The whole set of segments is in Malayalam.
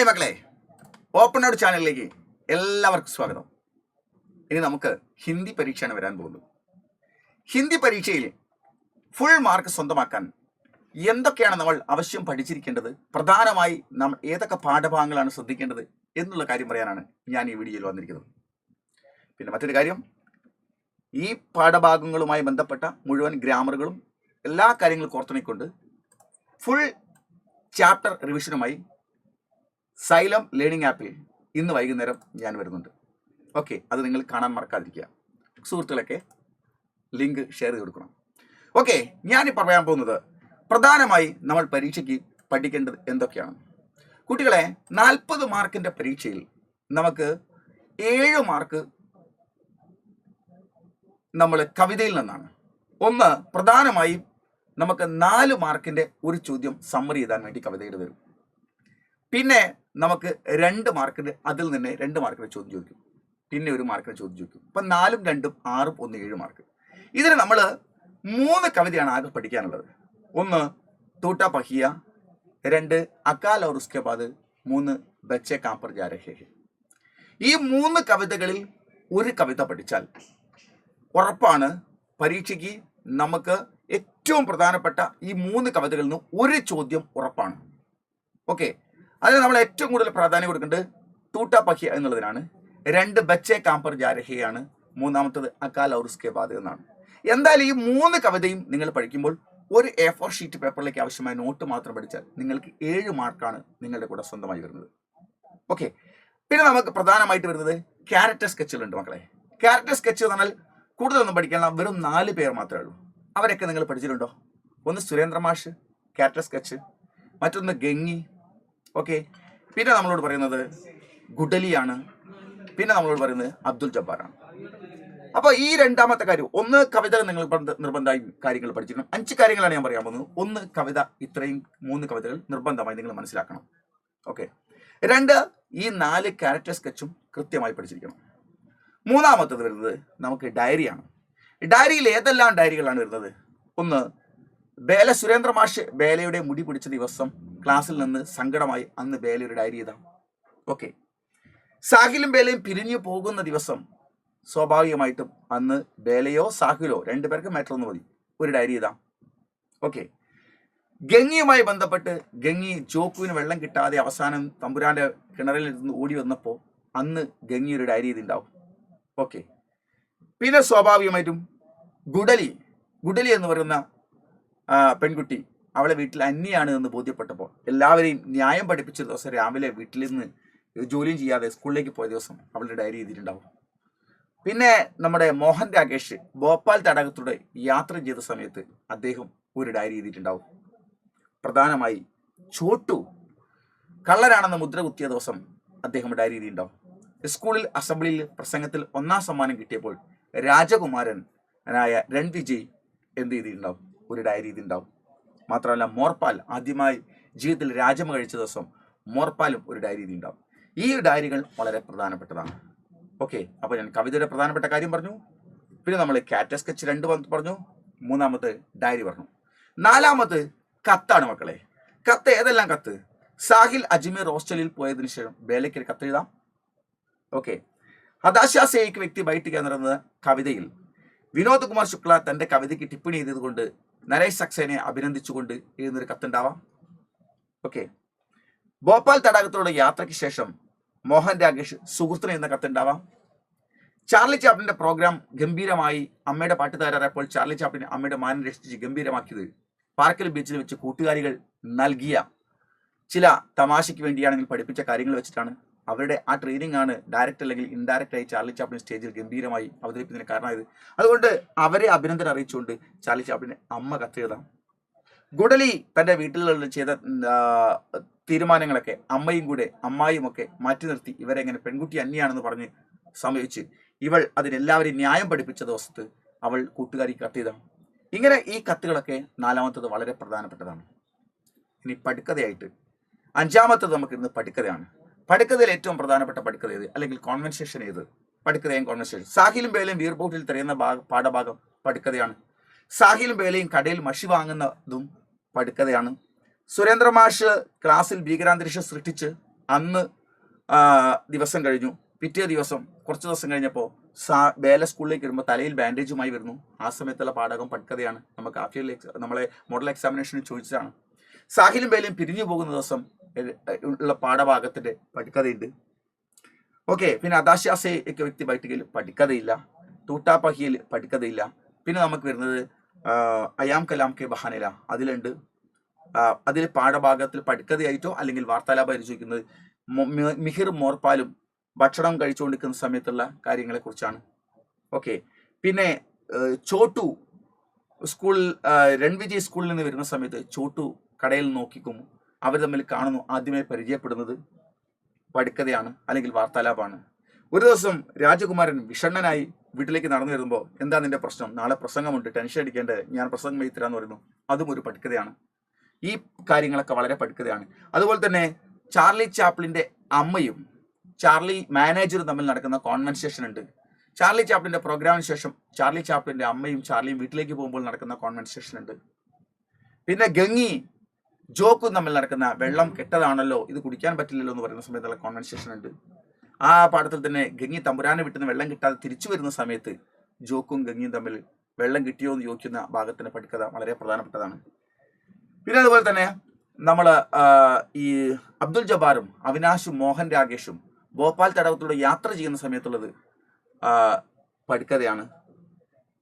ഹായ് മക്കളെ. ഓപ്പൺ ഔട്ട് ചാനലിലേക്ക് എല്ലാവർക്കും സ്വാഗതം. ഇനി നമുക്ക് ഹിന്ദി പരീക്ഷയാണ് വരാൻ പോകുന്നത്. ഹിന്ദി പരീക്ഷയിൽ ഫുൾ മാർക്ക് സ്വന്തമാക്കാൻ എന്തൊക്കെയാണ് നമ്മൾ അവശ്യം പഠിച്ചിരിക്കേണ്ടത്? പ്രധാനമായി നാം ഏതൊക്കെ പാഠഭാഗങ്ങളാണ് ശ്രദ്ധിക്കേണ്ടത് എന്നുള്ള കാര്യം പറയാനാണ് ഞാൻ ഈ വീഡിയോയിൽ വന്നിരിക്കുന്നത്. പിന്നെ മറ്റൊരു കാര്യം ഈ പാഠഭാഗങ്ങളുമായി ബന്ധപ്പെട്ട മുഴുവൻ ഗ്രാമറുകളും എല്ലാ കാര്യങ്ങളും കോർത്തിണക്കൊണ്ട് ഫുൾ ചാപ്റ്റർ റിവിഷനുമായി സൈലം ലേണിംഗ് ആപ്പിൽ ഇന്ന് വൈകുന്നേരം ഞാൻ വരുന്നുണ്ട്. ഓക്കെ അത് നിങ്ങൾ കാണാൻ മറക്കാതിരിക്കുക. സുഹൃത്തുക്കളൊക്കെ ലിങ്ക് ഷെയർ ചെയ്ത് കൊടുക്കണം. ഓക്കെ ഞാൻ പറയാൻ പോകുന്നത് പ്രധാനമായി നമ്മൾ പരീക്ഷയ്ക്ക് പഠിക്കേണ്ടത് എന്തൊക്കെയാണ്? കുട്ടികളെ നാൽപ്പത് മാർക്കിന്റെ പരീക്ഷയിൽ നമുക്ക് ഏഴ് മാർക്ക് നമ്മൾ കവിതയിൽ നിന്നാണ്. ഒന്ന് പ്രധാനമായും നമുക്ക് നാല് മാർക്കിന്റെ ഒരു ചോദ്യം സമ്മറി ചെയ്താൻ വേണ്ടി കവിതയുടെ വരും. പിന്നെ നമുക്ക് രണ്ട് മാർക്കിന് അതിൽ നിന്ന് രണ്ട് മാർക്കിന് ചോദ്യം ചോദിക്കും. പിന്നെ ഒരു മാർക്കിന് ചോദ്യം ചോദിക്കും. അപ്പം നാലും രണ്ടും ആറും ഒന്ന് ഏഴ് മാർക്ക് ഇതിന് നമ്മൾ മൂന്ന് കവിതയാണ് ആകെ പഠിക്കാനുള്ളത്. ഒന്ന് തൂട്ട പഹിയ. രണ്ട് അക്കാൽ ഔർ മൂന്ന് ബച്ചെ കാപ്പർ ജാരഹേ ഈ മൂന്ന് കവിതകളിൽ ഒരു കവിത പഠിച്ചാൽ ഉറപ്പാണ് പരീക്ഷയ്ക്ക് നമുക്ക് ഏറ്റവും പ്രധാനപ്പെട്ട ഈ മൂന്ന് കവിതകളിൽ നിന്ന് ഒരു ചോദ്യം ഉറപ്പാണ്. ഓക്കെ? അതിന് നമ്മൾ ഏറ്റവും കൂടുതൽ പ്രാധാന്യം കൊടുക്കേണ്ടത് തൂട്ട എന്നുള്ളതിനാണ്. രണ്ട് ബച്ചെ കാമ്പർ ജാരഹിയാണ് മൂന്നാമത്തത് അക്കാൽ ഔറുസ്കെ ബാദ് എന്നാണ്. എന്തായാലും ഈ മൂന്ന് കവിതയും നിങ്ങൾ പഠിക്കുമ്പോൾ ഒരു എ ഫോർ ഷീറ്റ് പേപ്പറിലേക്ക് ആവശ്യമായ നോട്ട് മാത്രം പഠിച്ചാൽ നിങ്ങൾക്ക് ഏഴ് മാർക്കാണ് നിങ്ങളുടെ കൂടെ സ്വന്തമായി വരുന്നത്. ഓക്കെ. പിന്നെ നമുക്ക് പ്രധാനമായിട്ട് വരുന്നത് ക്യാരക്ടർ സ്കെച്ചുകളുണ്ട് മക്കളെ. ക്യാരക്ടർ സ്കെച്ച് എന്ന് പറഞ്ഞാൽ കൂടുതലൊന്നും പഠിക്കാനുള്ള വെറും നാല് പേർ മാത്രമേ ഉള്ളൂ. അവരൊക്കെ നിങ്ങൾ പഠിച്ചിട്ടുണ്ടോ? ഒന്ന് സുരേന്ദ്രമാഷ് ക്യാരക്ടർ സ്കെച്ച് മറ്റൊന്ന് ഗംഗി ഓക്കെ. പിന്നെ നമ്മളോട് പറയുന്നത് ഗുഡലിയാണ്. പിന്നെ നമ്മളോട് പറയുന്നത് അബ്ദുൽ ജബ്ബാറാണ്. അപ്പോൾ ഈ രണ്ടാമത്തെ കാര്യം ഒന്ന് കവിത നിങ്ങൾ നിർബന്ധമായി കാര്യങ്ങൾ പഠിച്ചിരിക്കണം. അഞ്ച് കാര്യങ്ങളാണ് ഞാൻ പറയാൻ പോകുന്നത്. ഒന്ന് കവിത ഇത്രയും മൂന്ന് കവിതകൾ നിർബന്ധമായി നിങ്ങൾ മനസ്സിലാക്കണം. ഓക്കെ. രണ്ട് ഈ നാല് ക്യാരക്ടർ സ്കെച്ചും കൃത്യമായി പഠിച്ചിരിക്കണം. മൂന്നാമത്തത് വരുന്നത് നമുക്ക് ഡയറിയാണ് ഡയറിയിൽ ഏതെല്ലാം ഡയറികളാണ് വരുന്നത്? ഒന്ന് ബേല സുരേന്ദ്ര മാഷ് ബേലയുടെ മുടി പിടിച്ച ദിവസം ക്ലാസ്സിൽ നിന്ന് സങ്കടമായി അന്ന് ബേലയുടെ ഡയറി ഇതാണ് ഓക്കെ. സാഹിലും ബേലയും പിരിഞ്ഞു പോകുന്ന ദിവസം സ്വാഭാവികമായിട്ടും അന്ന് ബേലയോ സാഹിലോ രണ്ടുപേർക്ക് മാറ്റർ ഒന്ന് മതി ഒരു ഡയറി ചെയ്താം ഓക്കെ. ഗംഗിയുമായി ബന്ധപ്പെട്ട് ഗംഗി ജോക്കുവിന് വെള്ളം കിട്ടാതെ അവസാനം തമ്പുരാന്റെ കിണറിൽ നിന്ന് ഓടി വന്നപ്പോൾ അന്ന് ഗംഗി ഒരു ഡയറി ഇതുണ്ടാവും. ഓക്കെ. പിന്നെ സ്വാഭാവികമായിട്ടും ഗുഡലി. ഗുഡലി എന്ന് പറയുന്ന പെൺകുട്ടി അവളെ വീട്ടിൽ അന്യാണ് എന്ന് ബോധ്യപ്പെട്ടപ്പോൾ എല്ലാവരെയും ന്യായം പഠിപ്പിച്ച ദിവസം രാവിലെ വീട്ടിൽ നിന്ന് ജോലിയും ചെയ്യാതെ സ്കൂളിലേക്ക് പോയ ദിവസം അവളുടെ ഡയറി ചെയ്തിട്ടുണ്ടാവും പിന്നെ നമ്മുടെ മോഹൻ രാകേഷ് ഭോപ്പാൽ തടാകത്തൂടെ യാത്ര ചെയ്ത സമയത്ത് അദ്ദേഹം ഒരു ഡയറി ചെയ്തിട്ടുണ്ടാവും പ്രധാനമായി ചോട്ടു കള്ളരാണെന്ന് മുദ്ര കുത്തിയ ദിവസം അദ്ദേഹം ഡയറി ചെയ്തിട്ടുണ്ടാവും സ്കൂളിൽ അസംബ്ലിയിൽ പ്രസംഗത്തിൽ ഒന്നാം സമ്മാനം കിട്ടിയപ്പോൾ രാജകുമാരനായ രൺവിജയ് എന്ത് ചെയ്തിട്ടുണ്ടാവും ഒരു ഡയറി ഉണ്ടാവും മാത്രമല്ല മോർപ്പാൽ ആദ്യമായി ജീവിതത്തിൽ രാജമ കഴിച്ച ദിവസം മോർപ്പാലും ഒരു ഡയറി ഉണ്ടാവും ഈ ഡയറികൾ വളരെ പ്രധാനപ്പെട്ടതാണ്. ഓക്കെ അപ്പോൾ ഞാൻ കവിതയുടെ പ്രധാനപ്പെട്ട കാര്യം പറഞ്ഞു. പിന്നെ നമ്മൾ കാറ്റ സ്കെച്ച് രണ്ട് പറഞ്ഞു. മൂന്നാമത് ഡയറി പറഞ്ഞു. നാലാമത് കത്താണ് മക്കളെ. കത്ത് ഏതെല്ലാം കത്ത്? സാഹിൽ അജ്മീർ ഹോസ്റ്റലിൽ പോയതിനു ശേഷം വേലയ്ക്ക് കത്ത് എഴുതാം. ഓക്കെ ഹതാശാസേക്ക് വ്യക്തി ബൈറ്റ് എന്ന കവിതയിൽ. വിനോദ് കുമാർ ശുക്ല തന്റെ കവിതയ്ക്ക് ടിപ്പണി ചെയ്തതുകൊണ്ട് നരേഷ് സക്സേനെ അഭിനന്ദിച്ചുകൊണ്ട് എഴുതുന്നൊരു കത്തുണ്ടാവാം. ഓക്കെ ഭോപ്പാൽ തടാകത്തിലുള്ള യാത്രയ്ക്ക് ശേഷം മോഹൻ രാകേഷ് സുഹൃത്തിന് എന്ന കത്തുണ്ടാവാം. ചാർലി ചാപ്ലിന്റെ പ്രോഗ്രാം ഗംഭീരമായി അമ്മയുടെ പാട്ട് തയ്യാറായപ്പോൾ ചാർലി ചാപ്ലിൻ അമ്മയുടെ മാനം രക്ഷിച്ച് ഗംഭീരമാക്കിയത് പാർക്കൽ ബീച്ചിൽ വെച്ച് കൂട്ടുകാരികൾ നൽകിയ ചില തമാശയ്ക്ക് വേണ്ടിയാണെങ്കിൽ പഠിപ്പിച്ച കാര്യങ്ങൾ വെച്ചിട്ടാണ് അവരുടെ ആ ട്രെയിനിങ് ആണ് ഡയറക്റ്റ് അല്ലെങ്കിൽ ഇൻഡയറക്റ്റ് ആയി ചാർലി ചാപ്ലിൻ സ്റ്റേജിൽ ഗംഭീരമായി അവതരിപ്പിക്കുന്നതിന് കാരണമായത്. അതുകൊണ്ട് അവരെ അഭിനന്ദനം അറിയിച്ചുകൊണ്ട് ചാർലി ചാപ്ലിന് അമ്മ കത്തെഴുതാം. ഗുഡലി തന്റെ വീട്ടിലുള്ള ചെയ്ത തീരുമാനങ്ങളൊക്കെ അമ്മയും കൂടെ അമ്മായും ഒക്കെ മാറ്റി നിർത്തി ഇവരെ എങ്ങനെ പെൺകുട്ടി അന്യാണെന്ന് പറഞ്ഞ് സമീപിച്ച് ഇവൾ അതിനെല്ലാവരെയും ന്യായം പഠിപ്പിച്ച ദിവസത്ത് അവൾ കൂട്ടുകാരി കത്തെഴുതാം. ഇങ്ങനെ ഈ കത്തുകളൊക്കെ നാലാമത്തത് വളരെ പ്രധാനപ്പെട്ടതാണ്. ഇനി പടുക്കഥയായിട്ട് അഞ്ചാമത്തത് നമുക്ക് ഇന്ന് പടുക്കഥയാണ് പടുക്കഥയിൽ ഏറ്റവും പ്രധാനപ്പെട്ട പഠിക്കത ഏത്? അല്ലെങ്കിൽ കോൺവെൻസേഷൻ ഏത്? പഠിക്കതയും കോൺവെൻസേഷൻ സാഹിലും ബേലയും വീർബോട്ടിൽ തിരയുന്ന ഭാഗ- പാഠഭാഗം പഠിക്കതയാണ്. സാഹിലും ബേലയും കടയിൽ മഷി വാങ്ങുന്നതും പഠിക്കതയാണ്. സുരേന്ദ്ര മാഷ് ക്ലാസ്സിൽ ഭീകരാന്തരീക്ഷം സൃഷ്ടിച്ച് അന്ന് ദിവസം കഴിഞ്ഞു. പിറ്റേ ദിവസം കുറച്ച് ദിവസം കഴിഞ്ഞപ്പോൾ സാ ബേല സ്കൂളിലേക്ക് വരുമ്പോൾ തലയിൽ ബാൻഡേജുമായി വരുന്നു. ആ സമയത്തുള്ള പാഠകം പഠിക്കതയാണ്. നമുക്ക് ആഫ്റ്റർ നമ്മളെ മോഡൽ എക്സാമിനേഷന് ചോദിച്ചതാണ്. സാഹിലും ബേലയും പിരിഞ്ഞു പോകുന്ന ദിവസം ഉള്ള പാഠഭാഗത്തിന്റെ പഠിക്കഥയുണ്ട്. ഓക്കെ പിന്നെ അദാശ്യാസെ ഒക്കെ വ്യക്തി പട്ടികയിൽ പഠിക്കഥയില്ല. തൂട്ടാപ്പഹിയിൽ പഠിക്കഥയില്ല. പിന്നെ നമുക്ക് വരുന്നത് അയാം കലാം കെ ബഹാനില. അതിലുണ്ട്. അതിൽ പാഠഭാഗത്തിൽ പഠിക്കഥയായിട്ടോ അല്ലെങ്കിൽ വാർത്താലാപം പരിചയിക്കുന്നത് മിഹിർ മോർപ്പാലും ഭക്ഷണം കഴിച്ചുകൊണ്ടിരിക്കുന്ന സമയത്തുള്ള കാര്യങ്ങളെക്കുറിച്ചാണ്. ഓക്കെ പിന്നെ ചോട്ടു സ്കൂളിൽ രൺവിജയ് സ്കൂളിൽ നിന്ന് വരുന്ന സമയത്ത് ചോട്ടു കടയിൽ നോക്കിക്കും. അവർ തമ്മിൽ കാണുന്നു. ആദ്യമേ പരിചയപ്പെടുന്നത് പഠിക്കഥയാണ് അല്ലെങ്കിൽ വാർത്താലാപാണ്. ഒരു ദിവസം രാജകുമാരൻ വിഷണ്ണനായി വീട്ടിലേക്ക് നടന്നു വരുമ്പോൾ എന്താ നിന്റെ പ്രശ്നം? നാളെ പ്രസംഗമുണ്ട് ടെൻഷൻ അടിക്കേണ്ടത് ഞാൻ പ്രസംഗം എഴുത്തരാന്ന് പറയുന്നു. അതും ഒരു പടുക്കതയാണ് ഈ കാര്യങ്ങളൊക്കെ വളരെ പടുക്കതയാണ് അതുപോലെ തന്നെ ചാർലി ചാപ്ലിന്റെ അമ്മയും ചാർലി മാനേജറും തമ്മിൽ നടക്കുന്ന കോൺവെൻസേഷൻ ഉണ്ട്. ചാർലി ചാപ്ലിന്റെ പ്രോഗ്രാമിന് ശേഷം ചാർലി ചാപ്ലിന്റെ അമ്മയും ചാർലിയും വീട്ടിലേക്ക് പോകുമ്പോൾ നടക്കുന്ന കോൺവെൻസേഷൻ ഉണ്ട്. പിന്നെ ഗംഗി ജോക്കും തമ്മിൽ നടക്കുന്ന വെള്ളം കെട്ടതാണല്ലോ ഇത് കുടിക്കാൻ പറ്റില്ലല്ലോ എന്ന് പറയുന്ന സമയത്തുള്ള കോൺവെൻസേഷൻ ഉണ്ട്. ആ പാഠത്തിൽ തന്നെ ഗംഗി തമ്പുരാനെ വിട്ടുന്ന വെള്ളം കിട്ടാതെ തിരിച്ചു വരുന്ന സമയത്ത് ജോക്കും ഗംഗിയും തമ്മിൽ വെള്ളം കിട്ടിയോ എന്ന് ചോദിക്കുന്ന ഭാഗത്തിന്റെ പഠിക്കഥ വളരെ പ്രധാനപ്പെട്ടതാണ്. പിന്നെ അതുപോലെ തന്നെ നമ്മൾ ഈ അബ്ദുൽ ജബാറും അവിനാശും മോഹൻ രാകേഷും ഭോപ്പാൽ തടാകത്തിലൂടെ യാത്ര ചെയ്യുന്ന സമയത്തുള്ളത് ആ, പഠിക്കഥയാണ്.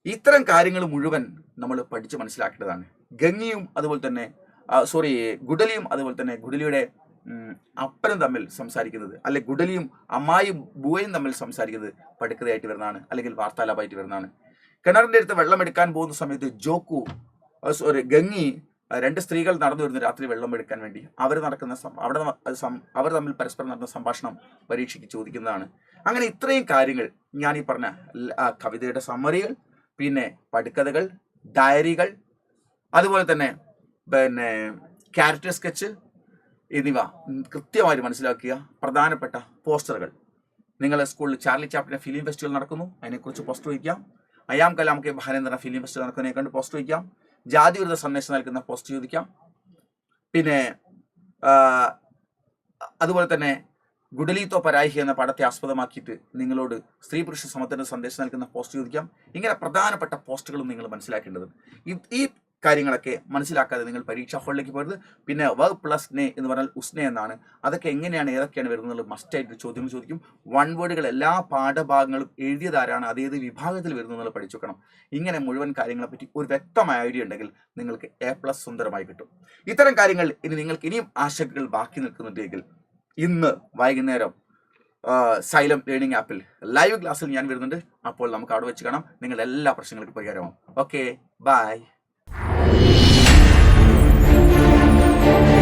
ഇത്തരം കാര്യങ്ങൾ മുഴുവൻ നമ്മൾ പഠിച്ച് മനസ്സിലാക്കേണ്ടതാണ്. ഗംഗിയും അതുപോലെ തന്നെ സോറി ഗുഡലിയും അതുപോലെ തന്നെ ഗുഡലിയുടെ അപ്പനും തമ്മിൽ സംസാരിക്കുന്നത് അല്ലെ ഗുഡലിയും അമ്മായും ബുവയും തമ്മിൽ സംസാരിക്കുന്നത് പടുക്കതയായിട്ട് വരുന്നതാണ് അല്ലെങ്കിൽ വാർത്താലാപമായിട്ട് വരുന്നതാണ്. കിണറിന്റെ അടുത്ത് വെള്ളം എടുക്കാൻ പോകുന്ന സമയത്ത് ജോക്കു സോറി ഗംഗി രണ്ട് സ്ത്രീകൾ നടന്നു വരുന്ന രാത്രി വെള്ളം എടുക്കാൻ വേണ്ടി. അവർ നടക്കുന്ന അവിടെ അവർ തമ്മിൽ പരസ്പരം നടന്ന സംഭാഷണം പരീക്ഷയ്ക്ക് ചോദിക്കുന്നതാണ്. അങ്ങനെ ഇത്രയും കാര്യങ്ങൾ ഞാൻ ഈ പറഞ്ഞ കവിതയുടെ സമ്മറികൾ പിന്നെ പടുക്കഥകൾ ഡയറികൾ അതുപോലെ തന്നെ പിന്നെ ക്യാരക്ടർ സ്കെച്ച് എന്നിവ കൃത്യമായിട്ട് മനസ്സിലാക്കിയ പ്രധാനപ്പെട്ട പോസ്റ്ററുകൾ. നിങ്ങളുടെ സ്കൂളിൽ ചാർലി ചാപ്പിന്റെ ഫിലിം ഫെസ്റ്റിവൽ നടക്കുന്നു. അതിനെക്കുറിച്ച് പോസ്റ്റർ വയ്ക്കാം. അയാം കലാം കെ ബഹാനേന്ദ്ര ഫിലിം ഫെസ്റ്റിവൽ നടക്കുന്നതിനെ കണ്ട് പോസ്റ്റർ വയ്ക്കാം. ജാതി വിരുദ്ധ സന്ദേശം നൽകുന്ന പോസ്റ്റ് ചോദിക്കാം. പിന്നെ അതുപോലെ തന്നെ ഗുഡലീത്തോ പരാഹി എന്ന പടത്തെ ആസ്പദമാക്കിയിട്ട് നിങ്ങളോട് സ്ത്രീ പുരുഷ സമത്വത്തിന് സന്ദേശം നൽകുന്ന പോസ്റ്റ് ചോദിക്കാം. ഇങ്ങനെ പ്രധാനപ്പെട്ട പോസ്റ്റുകളും നിങ്ങൾ മനസ്സിലാക്കേണ്ടത് ഈ കാര്യങ്ങളൊക്കെ മനസ്സിലാക്കാതെ നിങ്ങൾ പരീക്ഷാ ഹാളിലേക്ക് പോകരുത് പിന്നെ വ പ്ലസ് നെ എന്ന് പറഞ്ഞാൽ ഉസ്നെ എന്നാണ്. അതൊക്കെ എങ്ങനെയാണ് ഏതൊക്കെയാണ് വരുന്നത്? മസ്റ്റായിട്ട് ചോദ്യം ചോദിക്കും. വൺ വേർഡുകൾ എല്ലാ പാഠഭാഗങ്ങളും എഴുതിയതാരാണ്? അതേത് വിഭാഗത്തിൽ വരുന്നത് പഠിച്ചു വെക്കണം. ഇങ്ങനെ മുഴുവൻ കാര്യങ്ങളെ പറ്റി ഒരു വ്യക്തമായ ഐഡിയ ഉണ്ടെങ്കിൽ നിങ്ങൾക്ക് എ പ്ലസ് സുന്ദരമായി കിട്ടും. ഇത്തരം കാര്യങ്ങൾ ഇനി നിങ്ങൾക്ക് ഇനിയും ആശങ്കകൾ ബാക്കി നിൽക്കുന്നുണ്ടെങ്കിൽ ഇന്ന് വൈകുന്നേരം സൈലം ലേണിംഗ് ആപ്പിൽ ലൈവ് ക്ലാസ്സിൽ ഞാൻ വരുന്നുണ്ട്. അപ്പോൾ നമുക്ക് അവിടെ വെച്ച് കാണാം. നിങ്ങളുടെ എല്ലാ പ്രശ്നങ്ങൾക്കും പരിഹാരമാവും. Okay bye Thank you.